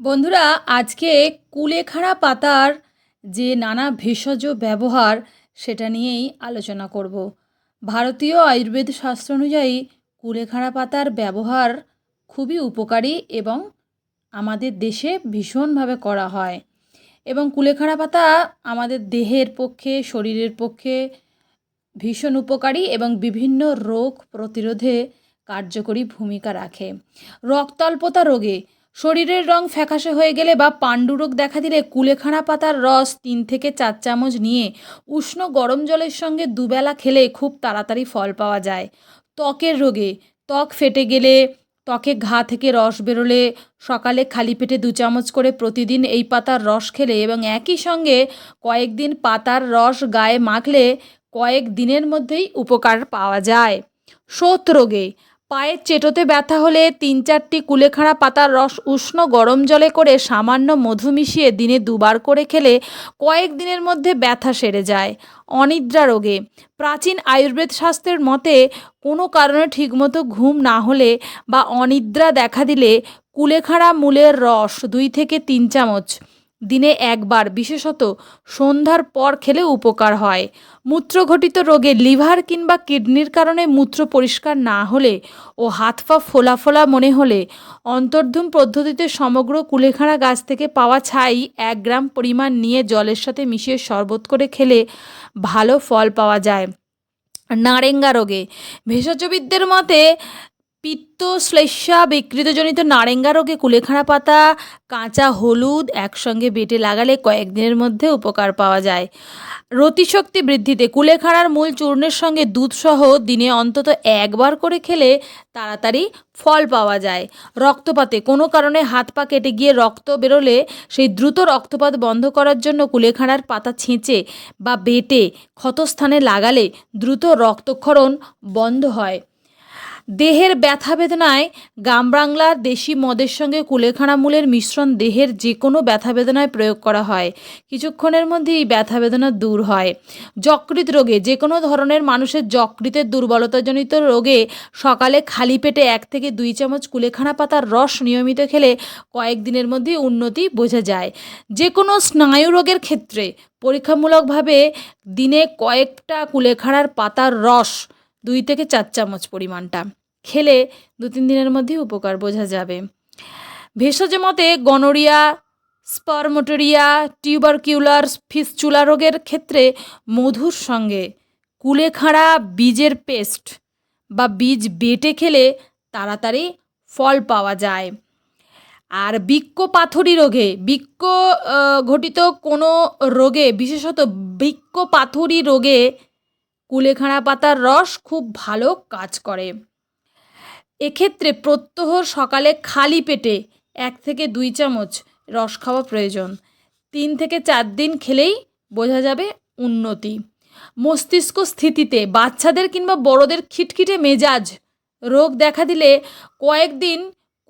বন্ধুরা, আজকে কুলেখাড়া পাতার যে নানা ভেষজ ব্যবহার, সেটা নিয়েই আলোচনা করব। ভারতীয় আয়ুর্বেদ শাস্ত্র অনুযায়ী কুলেখাড়া পাতার ব্যবহার খুবই উপকারী এবং আমাদের দেশে ভীষণভাবে করা হয়। এবং কুলেখাড়া পাতা আমাদের দেহের পক্ষে, শরীরের পক্ষে ভীষণ উপকারী এবং বিভিন্ন রোগ প্রতিরোধে কার্যকরী ভূমিকা রাখে। রক্তাল্পতা রোগে শরীরের রং ফ্যাকাশে হয়ে গেলে বা পাণ্ডুরোগ দেখা দিলে কুলেখাড়া পাতার রস তিন থেকে চার চামচ নিয়ে উষ্ণ গরম জলের সঙ্গে দুবেলা খেলে খুব তাড়াতাড়ি ফল পাওয়া যায়। ত্বকের রোগে, ত্বক ফেটে গেলে ত্বকে ঘা থেকে রস বেরোলে সকালে খালি পেটে দু চামচ করে প্রতিদিন এই পাতার রস খেলে এবং একই সঙ্গে কয়েকদিন পাতার রস গায়ে মাখলে কয়েক দিনের মধ্যেই উপকার পাওয়া যায়। শোথ রোগে পায়ের চেটোতে ব্যথা হলে তিন চারটি কুলেখাড়া পাতার রস উষ্ণ গরম জলে করে সামান্য মধু মিশিয়ে দিনে দুবার করে খেলে কয়েক দিনের মধ্যে ব্যথা সেরে যায়, অনিদ্রা রোগে। প্রাচীন আয়ুর্বেদ শাস্ত্রের মতে, কোনো কারণে ঠিকমতো ঘুম না হলে বা অনিদ্রা দেখা দিলে কুলেখাড়া মূলের রস দুই থেকে তিন চামচ দিনে একবার, বিশেষত সন্ধ্যার পর খেলে উপকার হয়। মূত্রঘটিত রোগে লিভার কিংবা কিডনির কারণে মূত্র পরিষ্কার না হলে ও হাত পা ফোলা ফোলা মনে হলে অন্তর্ধুম পদ্ধতিতে সমগ্র কুলেখাড়া গাছ থেকে পাওয়া ছাই এক গ্রাম পরিমাণ নিয়ে জলের সাথে মিশিয়ে শরবত করে খেলে ভালো ফল পাওয়া যায়। নারেঙ্গা রোগে ভেষজবিদদের মতে পিত্ত শ্লেষ্মা বিকৃতজনিত নারেঙ্গা রোগে কুলেখাড়া পাতা, কাঁচা হলুদ একসঙ্গে বেটে লাগালে কয়েকদিনের মধ্যে উপকার পাওয়া যায়। রতিশক্তি বৃদ্ধিতে কুলেখাড়ার মূল চূর্ণের সঙ্গে দুধসহ দিনে অন্তত একবার করে খেলে তাড়াতাড়ি ফল পাওয়া যায়। রক্তপাতে কোনো কারণে হাত পা কেটে গিয়ে রক্ত বেরোলে সেই দ্রুত রক্তপাত বন্ধ করার জন্য কুলেখাড়ার পাতা ছেঁচে বা বেটে ক্ষতস্থানে লাগালে দ্রুত রক্তক্ষরণ বন্ধ হয়। দেহের ব্যথা বেদনায় গ্রাম বাংলার দেশি মদের সঙ্গে কুলেখাড়া মূলের মিশ্রণ দেহের যে কোনো ব্যথা বেদনায় প্রয়োগ করা হয়। কিছুক্ষণের মধ্যেই ব্যথা বেদনা দূর হয়। যকৃত রোগে যে কোনো ধরনের মানুষের যকৃতের দুর্বলতাজনিত রোগে সকালে খালি পেটে এক থেকে দুই চামচ কুলেখাড়া পাতার রস নিয়মিত খেলে কয়েকদিনের মধ্যেই উন্নতি বোঝা যায়। যে কোনো স্নায়ু রোগের ক্ষেত্রে পরীক্ষামূলকভাবে দিনে কয়েকটা কুলেখাড়ার পাতার রস দুই থেকে চার চামচ পরিমাণটা। খেলে দু তিন দিনের মধ্যেই উপকার বোঝা যাবে। ভেষজ মতে গনোরিয়া, স্পারমোটোরিয়া, টিউবারকিউলার, ফিসচুলা রোগের ক্ষেত্রে মধুর সঙ্গে কুলেখাড়া বীজের পেস্ট বা বীজ বেটে খেলে তাড়াতাড়ি ফল পাওয়া যায়। আর বৃক্ক পাথরি রোগে, বৃক্ক ঘটিত কোনো রোগে, বিশেষত বৃক্ক পাথরি রোগে কুলেখাড়া পাতার রস খুব ভালো কাজ করে। এক্ষেত্রে প্রত্যহ সকালে খালি পেটে এক থেকে দুই চামচ রস খাওয়া প্রয়োজন। তিন থেকে চার দিন খেলেই বোঝা যাবে উন্নতি। মস্তিষ্ক স্থিতিতে বাচ্চাদের কিংবা বড়দের খিটখিটে মেজাজ রোগ দেখা দিলে কয়েকদিন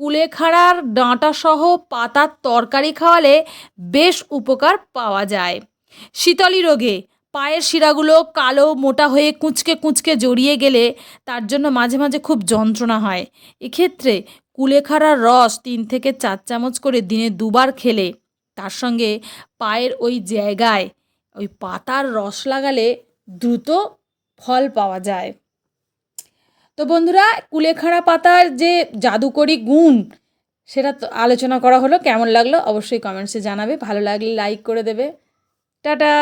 কুলেখাড়ার ডাঁটাসহ পাতার তরকারি খাওয়ালে বেশ উপকার পাওয়া যায়। শীতলী রোগে পায়ের শিরাগুলো কালো, মোটা হয়ে কুঁচকে কুঁচকে জড়িয়ে গেলে তার জন্য মাঝে মাঝে খুব যন্ত্রণা হয়। এক্ষেত্রে কুলেখাড়ার রস তিন থেকে চার চামচ করে দিনে দুবার খেলে তার সঙ্গে পায়ের ওই জায়গায়, ওই পাতার রস লাগালে দ্রুত ফল পাওয়া যায়। তো বন্ধুরা, কুলেখাড়া পাতার যে জাদুকরি গুণ, সেটা তো আলোচনা করা হলো। কেমন লাগল অবশ্যই কমেন্টসে জানাবে। ভালো লাগলে লাইক করে দেবে। টাটা!